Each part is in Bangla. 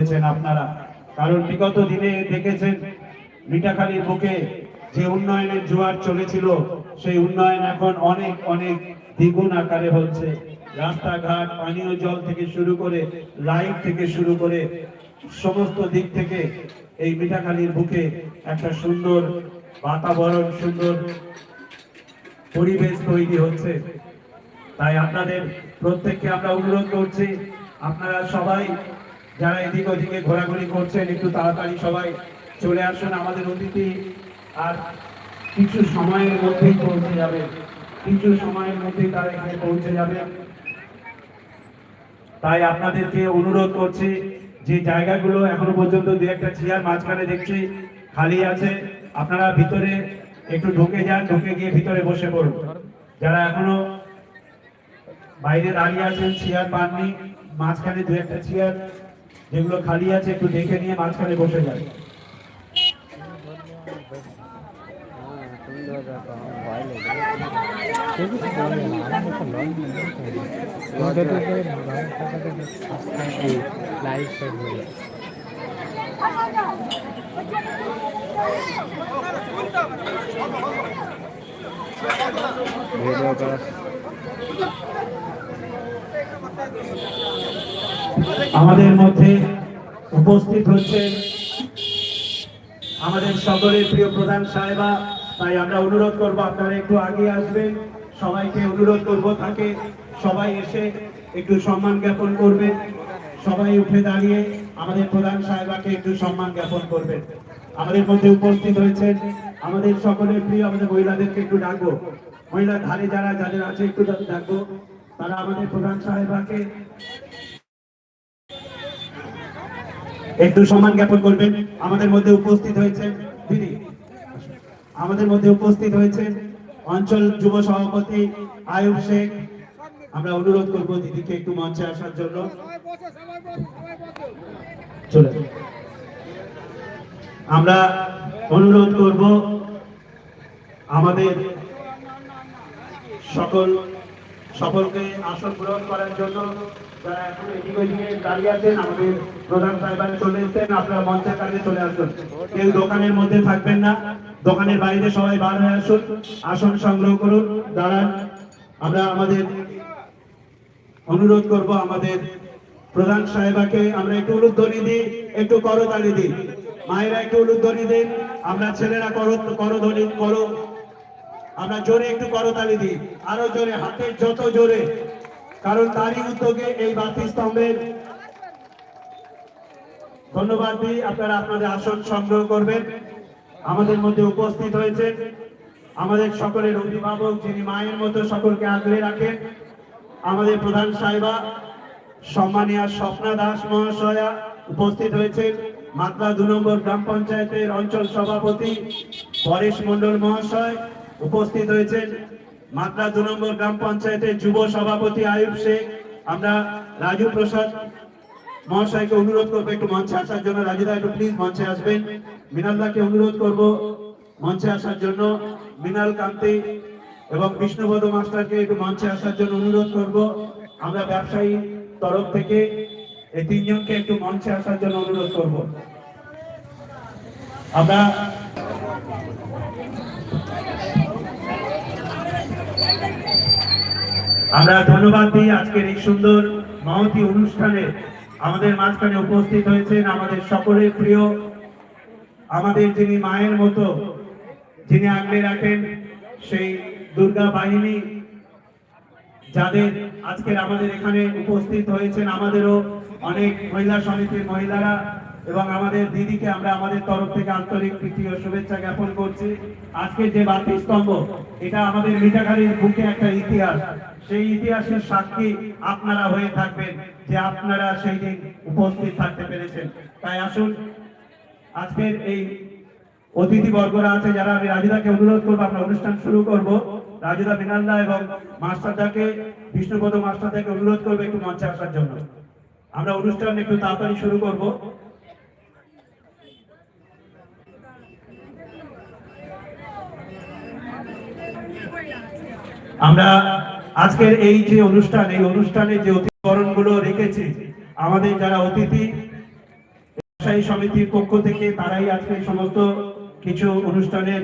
করেছেন আপনারা। কারণ বিগত দিনে দেখেছেন মিঠাখালীর বুকে যে উন্নয়নের জোয়ার চলেছিল, সেই উন্নয়ন এখন অনেক অনেক দ্বিগুণ আকারে হচ্ছে। রাস্তাঘাট, পানীয় জল থেকে শুরু করে লাইট থেকে শুরু করে সমস্ত দিক থেকে এই মিঠাখালীর বুকে একটা সুন্দর বাতাবরণ, সুন্দর পরিবেশ তৈরি হচ্ছে। তাই আপনাদের প্রত্যেককে আমরা অনুরোধ করছি, আপনারা সবাই যারা এদিক ওদিকে ঘোরাঘুরি করছেন, একটু তাড়াতাড়ি সবাই চলে আসুন আমাদের অতিথি। আর কিছু সময়ের মধ্যেই পৌঁছে যাবে কিছু সময়ের মধ্যেই তারা এখানে পৌঁছে যাবে। তাই আপনাদেরকে অনুরোধ করছি, যে জায়গাগুলো এখনও পর্যন্ত দু একটা চেয়ার মাঝখানে দেখছি খালি আছে, আপনারা ভিতরে একটু ঢুকে যান, ঢুকে গিয়ে ভিতরে বসে পড়ুন। যারা এখনও বাইরে দাঁড়িয়ে আছেন, চেয়ার পাননি, মাঝখানে দু একটা চেয়ার যেগুলো খালি আছে একটু দেখে নিয়ে মাঝখানে বসে হয়ে ভিডিও আমাদের মধ্যে উপস্থিত হচ্ছেন আমাদের সকলের প্রিয় প্রধান সাহেবা। তাই আমরা অনুরোধ করব, আপনারা একটু আগে আসবেন। সবাইকে অনুরোধ করব, তাকে সবাই এসে একটু সম্মান জ্ঞাপন করবেন। সবাই উঠে দাঁড়িয়ে আমাদের প্রধান সাহেবাকে একটু সম্মান জ্ঞাপন করবেন। আমাদের মধ্যে উপস্থিত হয়েছেন আমাদের সকলের প্রিয়, আমাদের মহিলাদেরকে একটু ডাকবো। মহিলার ধারে যারা, যাদের আছে একটু ডাকবো। তারা আমাদের প্রধান সাহেবাকে একটু সম্মান জ্ঞাপন করবেন। আমাদের মধ্যে উপস্থিত হয়েছেন দিদি। আমাদের মধ্যে উপস্থিত হয়েছেন অঞ্চল যুব সভাপতি আয়ুব শেখ। আমরা অনুরোধ করব দিদিকে একটু মঞ্চে আসার জন্য। আমরা অনুরোধ করব আমাদের সকল সকলকে আসন গ্রহণ করার জন্য যারা এখন এদিক ওদিকে দাঁড়িয়ে আছেন, আমাদের প্রধান সাহেবান চলে এসেছেন, আপনারা মঞ্চের কাছে চলে আসুন। কেউ দোকানের মধ্যে থাকবেন না, দোকানের বাইরে সবাই বার হয়ে আসুন, আসন সংগ্রহ করুন, দাঁড়ান। আমরা আমাদের অনুরোধ করব আমাদের প্রধান সাহেবাকে আমরা একটু উলুধ্বনি দিই, একটু করতালি দিই। মায়েরা একটু উলুধ্বনি দিন, আমরা ছেলেরা করধ্বনি করো আমরা জোরে একটু করতালি দিই। আরও জোরে, হাতে যত জোরে। কারণ তারই উদ্যোগে এই বাতি স্তম্ভের ধন্যবাদ দিই। আপনারা আপনাদের আসন সংগ্রহ করবেন। আমাদের মধ্যে উপস্থিত হয়েছেন আমাদের সকলের অভিভাবক যিনি মায়ের মতো সকলকে আগলে রাখেন, আমাদের প্রধান সাহেবা সম্মানীয় স্বপ্না দাস মহাশয়া উপস্থিত হয়েছেন মাতলা দু নম্বর গ্রাম পঞ্চায়েতের অঞ্চল সভাপতি পরেশ মন্ডল মহাশয় উপস্থিত হয়েছেন মাতলা দু নম্বর গ্রাম পঞ্চায়েতের যুব সভাপতি আয়ুব শেখ। আমরা রাজু প্রসাদ মহাশয়কে অনুরোধ করব, একটু মঞ্চে আসার জন্য। রাজুদা একটু প্লিজ মঞ্চে আসবেন। মিনালদাকে অনুরোধ করব মঞ্চে আসার জন্য। মিনাল কান্তি এবং বিষ্ণুপদ মাস্টারকে একটু মঞ্চে আসার জন্য অনুরোধ করব। আমরা ব্যবসায়ী তরফ থেকে এই তিনজনকে একটু মঞ্চে আসার জন্য অনুরোধ করব। আমরা আমরা ধন্যবাদ দিই আজকের এই সুন্দর মহতি অনুষ্ঠানে আমাদের মাঝখানে উপস্থিত হয়েছেন আমাদের সকলের প্রিয়, আমাদের যিনি মায়ের মতো, যিনি আগলে রাখেন সেই দুর্গা বাহিনী, যাদের আজকের আমাদের এখানে উপস্থিত হয়েছেন আমাদেরও অনেক মহিলা সমিতির মহিলারা। এবং আমাদের দিদিকে আমরা আমাদের তরফ থেকে আন্তরিক প্রীতি ও শুভেচ্ছা জ্ঞাপন করছি। আজকে যে বাতি স্তম্ভ, এটা আমাদের মিঠাখালীর বুকে একটা ইতিহাস। সেই ইতিহাসের সাক্ষী আপনারা হয়ে থাকবেন, যে আপনারা সেই দিন উপস্থিত থাকতে পেরেছেন। তাই আসুন, আজকের এই অতিথি বর্গরা আছে যারা আমি রাজুদাকে অনুরোধ করব, আমরা অনুষ্ঠান শুরু করব। রাজুদা মিনালদা এবং মাস্টারদাকে বিষ্ণুপদ মাস্টারদাকে অনুরোধ করব একটু মঞ্চে আসার জন্য। আমরা অনুষ্ঠান একটু তাড়াতাড়ি শুরু করব। আমরা আজকের এই যে অনুষ্ঠান, এই অনুষ্ঠানে যে অতিথিবরণগুলো রেখেছি, আমাদের যারা অতিথি, ব্যবসায়ী সমিতির পক্ষ থেকে তারাই আজকে সমস্ত কিছু অনুষ্ঠানের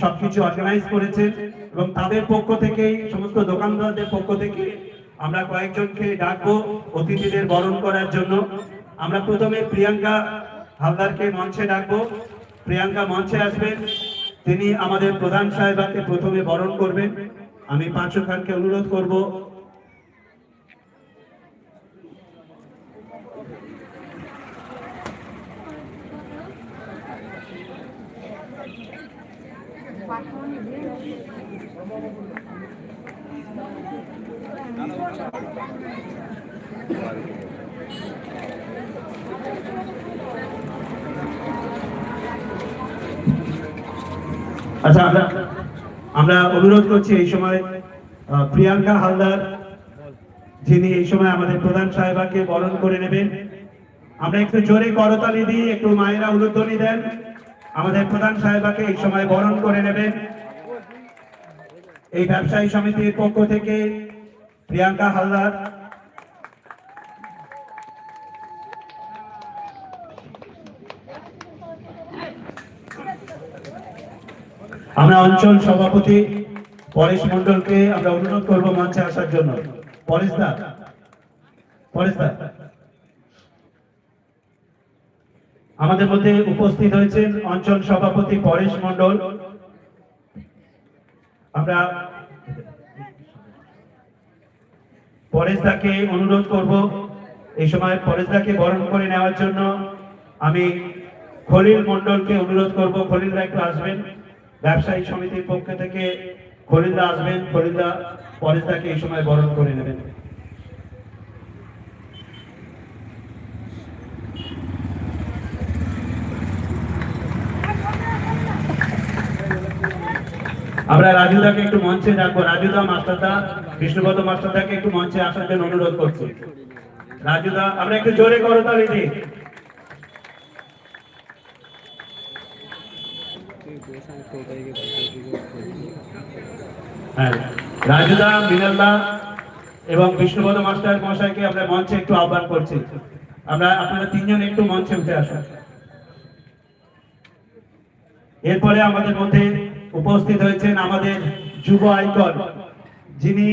সবকিছু অর্গানাইজ করেছে এবং তাদের পক্ষ থেকেই সমস্ত দোকানদারদের পক্ষ থেকে আমরা কয়েকজনকে ডাকবো অতিথিদের বরণ করার জন্য। আমরা প্রথমে প্রিয়াঙ্কা হালদারকে মঞ্চে ডাকবো। প্রিয়াঙ্কা মঞ্চে আসবেন। তিনি আমাদের প্রধান সাহেবাকে প্রথমে বরণ করবেন। আমি পাঁচু খানকে অনুরোধ করব। আচ্ছা আমরা আমরা অনুরোধ করছি এই সময় প্রিয়াঙ্কা হালদার, যিনি এই সময় আমাদের প্রধান সাহেবাকে বরণ করে নেবেন। আমরা একটু জোরে করতালি দিই একটু মায়েরা উলুধ্বনি দেন। আমাদের প্রধান সাহেবাকে এই সময় বরণ করে নেবেন। এই ব্যবসায়ী সমিতির পক্ষ থেকে প্রিয়াঙ্কা হালদার আমরা অঞ্চল সভাপতি পরেশ মন্ডলকে আমরা অনুরোধ করব মঞ্চে আসার জন্য। পরেশ দা পরেশ দা। আমাদের মধ্যে উপস্থিত হয়েছেন অঞ্চল সভাপতি পরেশ মন্ডল আমরা পরেশ দাকে অনুরোধ করব, এই সময় পরেশ দাকে বরণ করে নেওয়ার জন্য আমি খলিল মন্ডলকে অনুরোধ করব। খলিল দা, একটু আসবেন। ব্যবসায়ী সমিতির পক্ষ থেকে খলিল দা আসবেন খলিল দা পরেশ দাকে এই সময় বরণ করে নেবেন। আমরা রাজুদাকে একটু মঞ্চে ডাকবো। রাজুদা মাস্টারদা বিষ্ণুপদ মাস্টারদাকে একটু মঞ্চে আসার জন্য অনুরোধ করছি। রাজুদা আমরা একটু জোরে করো তাহলে দিই রাজুদা মৃণালদা এবং বিষ্ণুপদ মাস্টার মশাইকে আমরা মঞ্চে একটু আহ্বান করছি। আমরা আপনারা তিনজন একটু মঞ্চে উঠে আসুন। এরপরে আমাদের মধ্যে উপস্থিত হয়েছেন আমাদের যুব আইকন। যিনি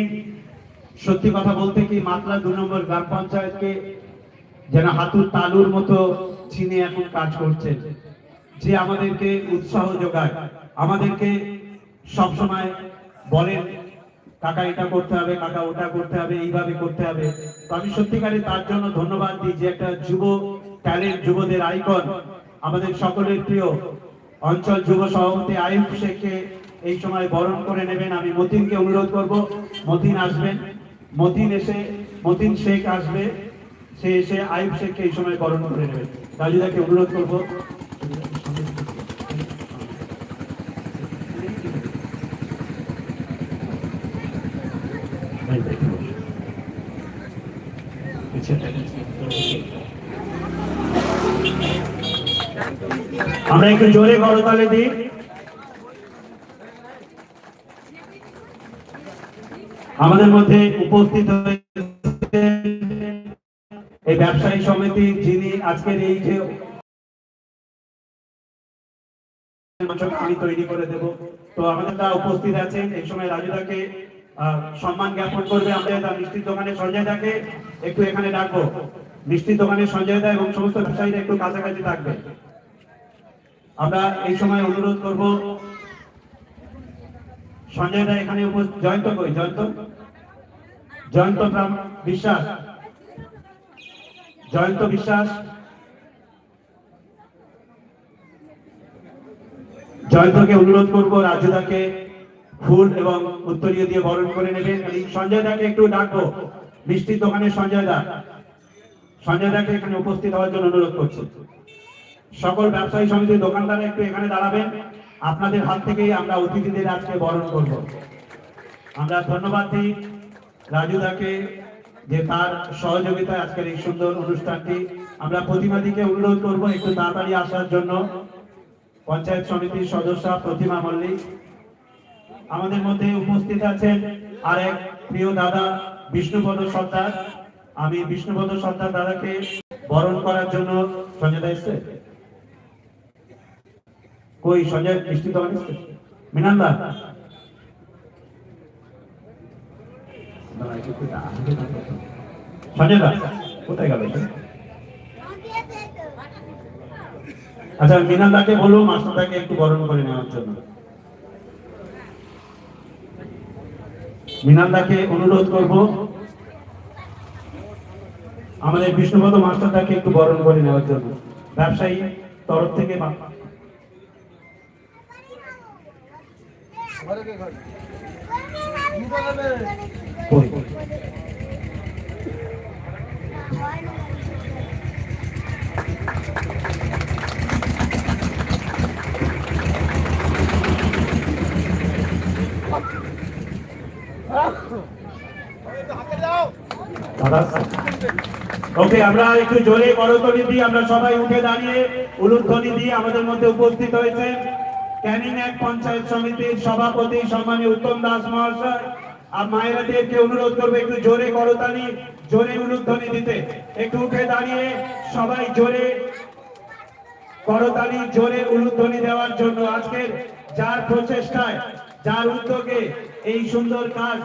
সত্যি কথা বলতে কি মাত্রা দু নম্বর গ্রাম পঞ্চায়েতকে যেন হাতুর তালুর মতো চিনে এখন কাজ করছেন। যে আমাদেরকে উৎসাহ যোগায়। আমাদেরকে সবসময় বলেন, কাকা এটা করতে হবে, কাকা ওটা করতে হবে, এইভাবে করতে হবে। তো আমি সত্যিকারে তার জন্য ধন্যবাদ দিই যে একটা যুব ট্যালেন্ট যুবদের আইকন আমাদের সকলের প্রিয় অঞ্চল যুব সভাপতি আয়ুব শেখকে এই সময় বরণ করে নেবেন। আমি মতিনকে অনুরোধ করব, মতিন আসবেন। মতিন এসে, মতিন শেখ আসবে, সে এসে আয়ুব শেখকে এই সময় বরণ করে নেবেন। রাজুদাকে অনুরোধ করব। আমরা একটু জোরে করতালে দিই আমাদের মধ্যে উপস্থিত হয়েছে এই ব্যবসায়ী সমিতি যিনি আজকের এই যে আমি তৈরি করে দেব। তো আমাদের উপস্থিত আছেন, এই সময় রাজুদাকে সম্মান জ্ঞাপন করবে আমাদের মিষ্টির দোকানে সঞ্জয় দাকে। একটু এখানে ডাকবো। মিষ্টির দোকানে সঞ্জয় দা এবং সমস্ত ব্যবসায়ীরা একটু কাছাকাছি থাকবে। আমরা এই সময় অনুরোধ করব, সঞ্জয় দা এখানে জয়ন্ত কই? জয়ন্ত? জয়ন্ত বিশ্বাস? জয়ন্ত বিশ্বাস? জয়ন্তকে অনুরোধ করব রাজুদাকে ফুল এবং উত্তরীয় দিয়ে বরণ করে নেবেন। এই সঞ্জয় দাকে একটু ডাকবো। মিষ্টির দোকানে সঞ্জয় দা। সঞ্জয় দাকে এখানে উপস্থিত হওয়ার জন্য অনুরোধ করছি। সকল ব্যবসায়ী সমিতির দোকানদার একটু এখানে দাঁড়াবেন। আপনাদের হাত থেকেই আমরা অতিথিদের আজকে বরণ করব। আমরা ধন্যবাদ দিই রাজুদাকে যে তার সহযোগিতায় আজকের এই সুন্দর অনুষ্ঠানটি। আমরা প্রতিমাদিকে অনুরোধ করব একটু তাড়াতাড়ি আসার জন্য। পঞ্চায়েত সমিতির সদস্য প্রতিমা মল্লিক। আমাদের মধ্যে উপস্থিত আছেন আর এক প্রিয় দাদা বিষ্ণুপদ সর্দার। আমি বিষ্ণুপদ সর্দার দাদাকে বরণ করার জন্য সঞ্জয় দা এসছে? কই সঞ্জয় সঞ্জয় দা, কোথায় গেল আচ্ছা মিনাল দাকে বলব মাস্টারদাকে একটু বরণ করে নেওয়ার জন্য। মিনাল দাকে অনুরোধ করব আমাদের বিষ্ণুপদ মাস্টারদাকে একটু বরণ করে নেওয়ার জন্য। ব্যবসায়ী তরফ থেকে? ওকে আমরা একটু জোরে করতলি দিই আমরা সবাই উঠে দাঁড়িয়ে উলুধ্বনি দিয়ে আমাদের মধ্যে উপস্থিত হয়েছে। ক্যানিং এক পঞ্চায়েত সমিতির সভাপতি সম্মানীয় উত্তম দাস মহাশয়, আর মায়েরাদেরকে অনুরোধ করবে একটু জোরে করতালি, জোরে উলুধ্বনি দিতে একটু উঠে দাঁড়িয়ে সবাই জোরে করতালি, জোরে উলুধ্বনি দেওয়ার জন্য আজকের যার প্রচেষ্টায়, যার উদ্যোগে এই সুন্দর কাজ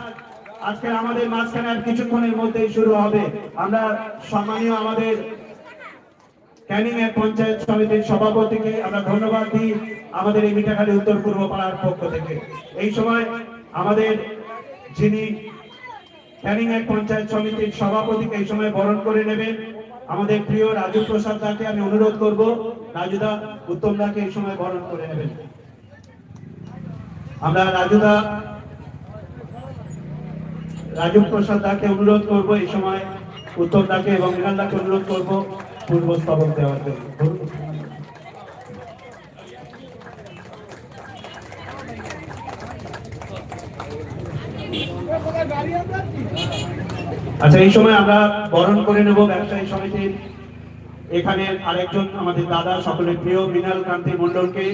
আজকে আমাদের মাঝখানে আর কিছুক্ষণের মধ্যেই শুরু হবে। আমরা সম্মানীয় আমাদের ক্যানিং এর পঞ্চায়েত সমিতির সভাপতিকে আমরা ধন্যবাদ দিই আমাদের এই মিঠাখালী উত্তর পূর্ব পাড়ার পক্ষ থেকে। এই সময় আমাদের যিনি ক্যানিং এক পঞ্চায়েত সমিতির সভাপতিকে এই সময় বরণ করে নেবেন, আমাদের প্রিয় রাজু প্রসাদ দাকে আমি অনুরোধ করব রাজুদা উত্তম দাকে এই সময় বরণ করে নেবেন। আমরা রাজুদা রাজু প্রসাদ দাকে অনুরোধ করব, এই সময় উত্তর দাকে এবং মৃণাল দাকে অনুরোধ করব পূর্ব স্তবক দেওয়ার জন্য। আচ্ছা এই সময় আমরা বরণ করে নেব ব্যবসায়ী সমিতির। এখানে আরেকজন আমাদের দাদা, সকলের প্রিয় মৃণাল কান্তি মন্ডলকে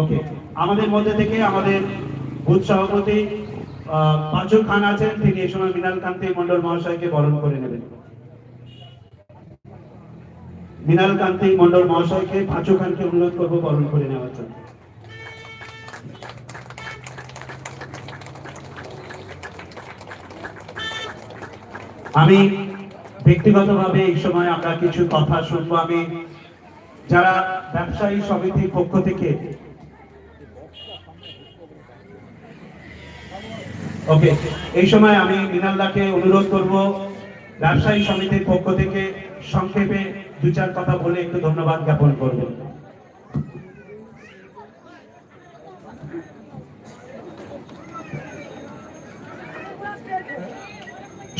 ওকে, আমাদের মধ্যে থেকে আমাদের বুথ সভাপতি পাঁচু খান আছেন, তিনি এই সময় মৃণাল কান্তি মন্ডল মহাশয়কে বরণ করে নেবেন। মৃণাল কান্তি মন্ডল মহাশয়কে খানকে অনুরোধ করব বরণ করে নেওয়ার জন্য। আমি ব্যক্তিগতভাবে এই সময় আমরা কিছু কথা শুনব। আমি যারা ব্যবসায়ী সমিতির পক্ষ থেকে ওকে এই সময় আমি মৃণালদাকে অনুরোধ করব, ব্যবসায়ী সমিতির পক্ষ থেকে সংক্ষেপে দু চার কথা বলে একটু ধন্যবাদ জ্ঞাপন করবেন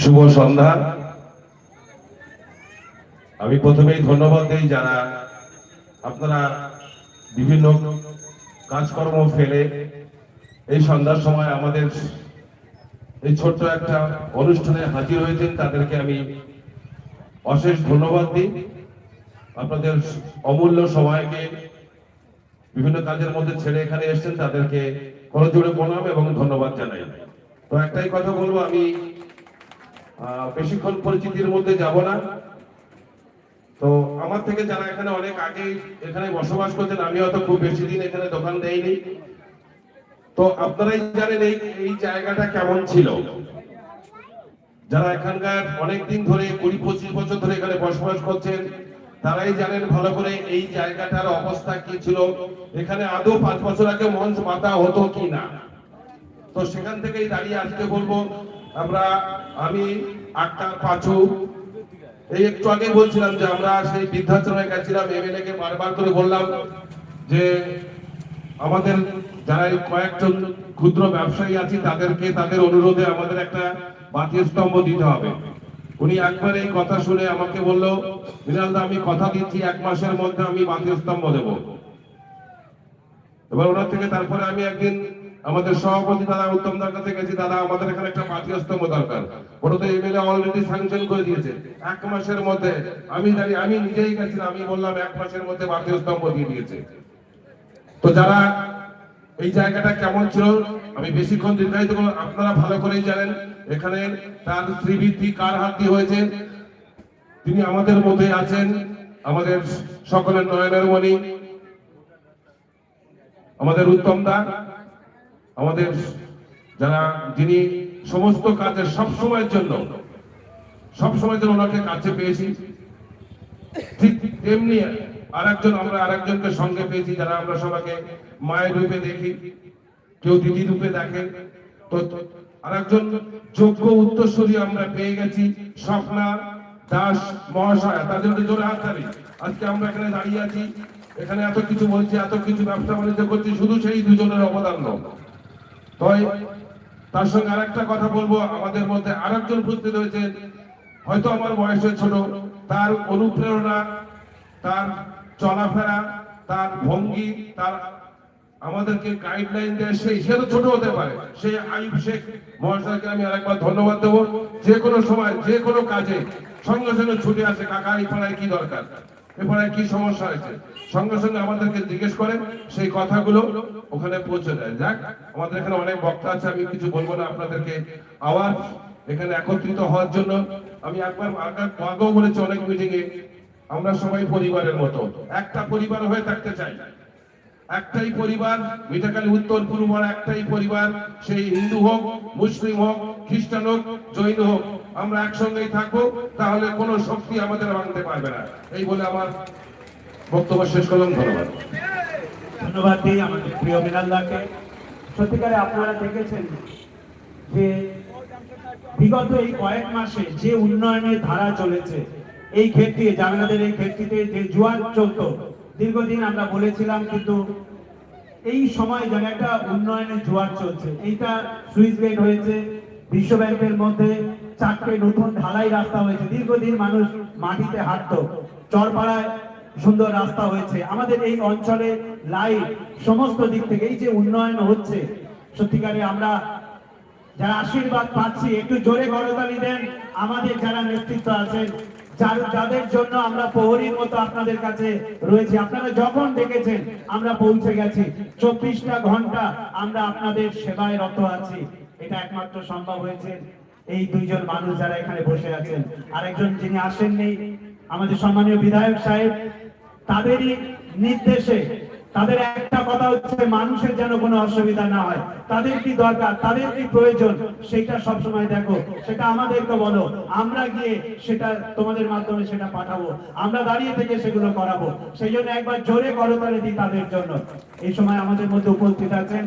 শুভ সন্ধ্যা। আমি প্রথমেই ধন্যবাদ দিই যারা আপনারা বিভিন্ন কাজকর্ম ফেলে এই সন্ধ্যার সময় আমাদের এই ছোট্ট একটা অনুষ্ঠানে হাজির হয়েছেন, তাদেরকে আমি অশেষ ধন্যবাদ দিই। আপনাদের অমূল্য সময়কে বিভিন্ন কাজের মধ্যে ছেড়ে এখানে এসেছেন, তাদেরকে করজোড়ে প্রণাম এবং ধন্যবাদ জানাই। তো একটাই কথা বলব, আমি বেশিক্ষণ পরিচিতির মধ্যে যাব না। তো আমার থেকে যারা এখানে অনেক আগে এখানে বসবাস করছেন আমি হয়তো খুব বেশি দিন এখানে দোকান দেইনি। তো আপনারাই জানেন এই এই জায়গাটা কেমন ছিল। যারা এখানকার অনেকদিন ধরে, কুড়ি পঁচিশ বছর ধরে এখানে বসবাস করছেন, তারাই জানেন ভালো করে এই জায়গাটার অবস্থা কি ছিল। এখানে আদৌ পাঁচ বছর আগে মঞ্চ মাথা হতো কি না। তো সেখান থেকেই দাঁড়িয়ে আজকে বলব, আমরা, আমি, আক্তার, পাঁচু, এই একটু আগে বলছিলাম যে আমরা সেই বৃদ্ধাশ্রমে গেছিলাম এমএলএ কে বারবার করে বললাম যে, আমাদের যারা এই কয়েকজন ক্ষুদ্র ব্যবসায়ী আছি, তাদেরকে তাদের অনুরোধে আমাদের একটা বাতি স্তম্ভ দিতে হবে। উনি একবার এই কথা শুনে আমাকে বলল বিনালদা আমি কথা দিচ্ছি, এক মাসের মধ্যে আমি বাতি স্তম্ভ দেবো। এবার ওনার থেকে তারপরে আমি একদিন আমাদের সভাপতি দাদা, উত্তম দার কাছে গেছি, দাদা, আমাদের এখানে একটা পার্টি স্তম্ভ দরকার। ওটা তো এমএলএ অলরেডি স্যাংশন করে দিয়েছে। এক মাসের মধ্যে আমি দাঁড়িয়ে, আমি নিজেই গেছিলাম, আমি বললাম, এক মাসের মধ্যে পার্টি স্তম্ভ দিয়ে দিয়েছে। তো যারা এই জায়গাটা কেমন ছিল? আমি বেশিক্ষণ দীর্ঘায়িত আপনারা ভালো করেই জানেন, এখানে তার শ্রীবৃদ্ধি কার হাত দিয়ে হয়েছে? তিনি আমাদের মধ্যে আছেন, আমাদের সকলের নয়নের মণি, আমাদের উত্তম দা, আমাদের যারা, যিনি সমস্ত কাজের সব সময়ের জন্য সব জন্য ওনাকে কাছে পেয়েছি। ঠিক তেমনি আরেকজন, আমরা আরেকজনকে সঙ্গে পেয়েছি যারা আমরা সবাইকে মায়ের রূপে দেখি, কেউ দিদি রূপে দেখে। তো আরেকজন যোগ্য উত্তরসূরি আমরা পেয়ে গেছি, স্বপ্না দাস মহাশয়। তাদের জোরে হাত তালি আজকে আমরা এখানে দাঁড়িয়ে আছি, এখানে এত কিছু বলছি, এত কিছু ব্যবসা বাণিজ্য করছি, শুধু সেই দুজনের অবদান নয়। তাই তার সঙ্গে আরেকটা কথা বলব, আমাদের মধ্যে আরেকজন উপস্থিত হয়েছেন। হয়তো আমার বয়সে ছোট, তার অনুপ্রেরণা, তার চলাফেরা, তার ভঙ্গি, তার আমাদেরকে গাইডলাইন দেয় সেই সে তো ছোট হতে পারে। সেই আইব শেখ মহাশয়কে আমি আরেকবার ধন্যবাদ দেবো। যে কোনো সময়, যে কোনো কাজে সঙ্গে সঙ্গে ছুটে আসে, কাকা, এই পাড়ায় কি দরকার? এ পাড়ায় কি সমস্যা হয়েছে? সঙ্গে সঙ্গে আমাদেরকে জিজ্ঞেস করে সেই কথাগুলো ওখানে পৌঁছে দেয়। যাক, আমাদের এখানে অনেক বক্তা আছে, আমি কিছু বলব না আপনাদেরকে। আবার এখানে একত্রিত হওয়ার জন্য আমি একবার আগে- আগেও বলেছি অনেক মিটিং এ আমরা সবাই পরিবারের মতো। একটা পরিবার হয়ে থাকতে চাই। একটাই পরিবার মিঠাকালী উত্তর, পূর্ব একটাই পরিবার, সেই হিন্দু হোক, মুসলিম হোক, খ্রিস্টান হোক, জৈন হোক, আমরা একসঙ্গেই থাকব, তাহলে কোনো শক্তি আমাদের ভাঙতে পারবে না। এই বলে আমার বক্তব্য শেষ করলাম, ধন্যবাদ। ধন্যবাদ দিই আমাদের প্রিয় বিনালদাকে সত্যিকারে আপনারা দেখেছেন যে বিগত এই কয়েক মাসে যে উন্নয়নের ধারা চলেছে এই ক্ষেত্রে জামিনাদের এই ক্ষেত্রে যে জোয়ার চলতো, দীর্ঘদিন আমরা বলেছিলাম, কিন্তু এই সময় যেন একটা উন্নয়নের জোয়ার চলছে। এইটা সুইচ গেট হয়েছে বিশ্ব ব্যাংকের মধ্যে চারটে নতুন ঢালাই রাস্তা হয়েছে। দীর্ঘদিন মানুষ মাটিতে হাঁটতো, চরপাড়ায় সুন্দর রাস্তা হয়েছে। আমাদের এই অঞ্চলে লাইট, সমস্ত দিক থেকে এই যে উন্নয়ন হচ্ছে, সত্যিকারে আমরা যারা আশীর্বাদ পাচ্ছি, একটু জোরে করতালি দেন, আমাদের যারা নেতৃত্ব আছেন যাদের জন্য আমরা প্রহরীর মতো আপনাদের কাছে রয়েছে, আপনারা যখন ডেকেছেন, আমরা পৌঁছে গেছি। চব্বিশটা ঘণ্টা আমরা আপনাদের সেবায় রত আছি। এটা একমাত্র সম্ভব হয়েছে। এই দুইজন মানুষ যারা এখানে বসে আছেন। আরেকজন যিনি আসেননি, আমাদের সম্মানীয় বিধায়ক সাহেব, তাদেরই নির্দেশে তাদের একটা কথা হচ্ছে, মানুষের যেন কোনো অসুবিধা না হয়। তাদের কি দরকার? তাদের কি প্রয়োজন? সেটা সবসময় দেখো। সেটা আমাদেরকে বলো। আমরা গিয়ে সেটা তোমাদের মাধ্যমে সেটা পাঠাবো। আমরা দাঁড়িয়ে থেকে সেগুলো করাবো। সেই জন্য একবার জোরে করতালে দিই তাদের জন্য। এই সময় আমাদের মধ্যে উপস্থিত আছেন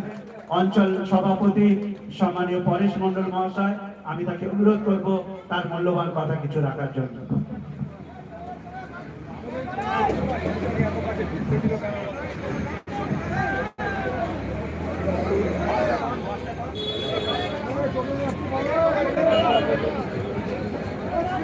অঞ্চল সভাপতি সম্মানীয় পরেশ মন্ডল মহাশয়। আমি তাকে অনুরোধ করব তার মূল্যবান কথা কিছু রাখার জন্য।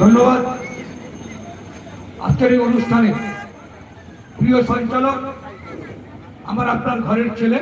ধন্যবাদ আজকের এই অনুষ্ঠানে